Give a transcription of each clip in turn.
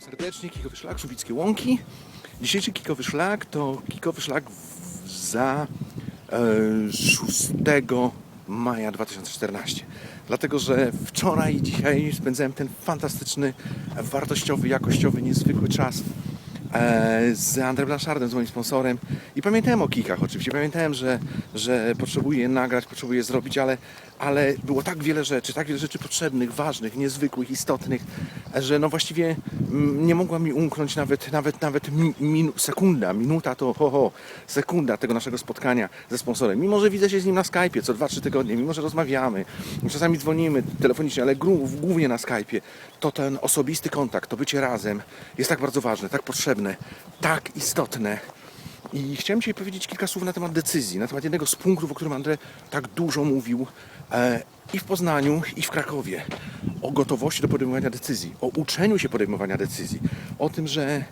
Witam serdecznie, Kikowy Szlak, Subickie Łąki. Dzisiejszy Kikowy Szlak to Kikowy Szlak za e, 6 maja 2014. Dlatego, że wczoraj i dzisiaj spędzałem ten fantastyczny, wartościowy, jakościowy, niezwykły czas e, z André Blanchardem, z moim sponsorem i pamiętałem o kikach oczywiście, pamiętałem, że, że potrzebuję nagrać, potrzebuję zrobić, ale, ale było tak wiele rzeczy, tak wiele rzeczy potrzebnych, ważnych, niezwykłych, istotnych, że no właściwie mm, nie mogła mi umknąć nawet, nawet, nawet mi, minu, sekunda, minuta to ho, ho, sekunda tego naszego spotkania ze sponsorem. Mimo, że widzę się z nim na Skype'ie co 2-3 tygodnie, mimo, że rozmawiamy, czasami dzwonimy telefonicznie, ale głównie na Skype'ie, to ten osobisty kontakt, to bycie razem jest tak bardzo ważne, tak potrzebne, tak istotne. I chciałem dzisiaj powiedzieć kilka słów na temat decyzji, na temat jednego z punktów, o którym Andrzej tak dużo mówił e, i w Poznaniu, i w Krakowie. O gotowości do podejmowania decyzji, o uczeniu się podejmowania decyzji, o tym, że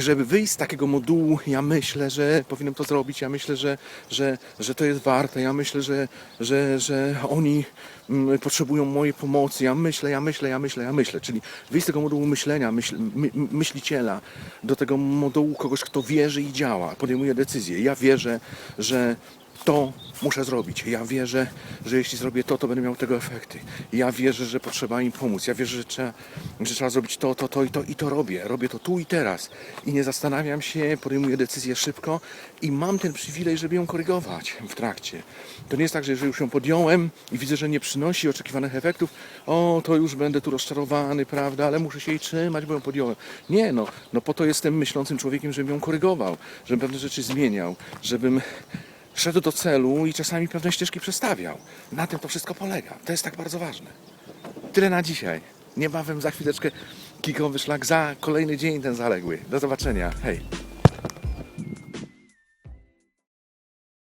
żeby wyjść z takiego modułu, ja myślę, że powinienem to zrobić, ja myślę, że, że, że to jest warte, ja myślę, że, że, że oni mm, potrzebują mojej pomocy, ja myślę, ja myślę, ja myślę, ja myślę. Czyli wyjść z tego modułu myślenia, myśl, my, myśliciela, do tego modułu kogoś, kto wierzy i działa, podejmuje decyzje. Ja wierzę, że to muszę zrobić. Ja wierzę, że jeśli zrobię to, to będę miał tego efekty. Ja wierzę, że potrzeba im pomóc. Ja wierzę, że trzeba, że trzeba zrobić to, to, to i to i to robię. Robię to tu i teraz. I nie zastanawiam się, podejmuję decyzję szybko i mam ten przywilej, żeby ją korygować w trakcie. To nie jest tak, że jeżeli już ją podjąłem i widzę, że nie przynosi oczekiwanych efektów, o, to już będę tu rozczarowany, prawda, ale muszę się jej trzymać, bo ją podjąłem. Nie, no, no po to jestem myślącym człowiekiem, żebym ją korygował, żebym pewne rzeczy zmieniał, żebym szedł do celu i czasami pewne ścieżki przestawiał. Na tym to wszystko polega. To jest tak bardzo ważne. Tyle na dzisiaj. Niebawem za chwileczkę kikowy szlak za kolejny dzień ten zaległy. Do zobaczenia. Hej.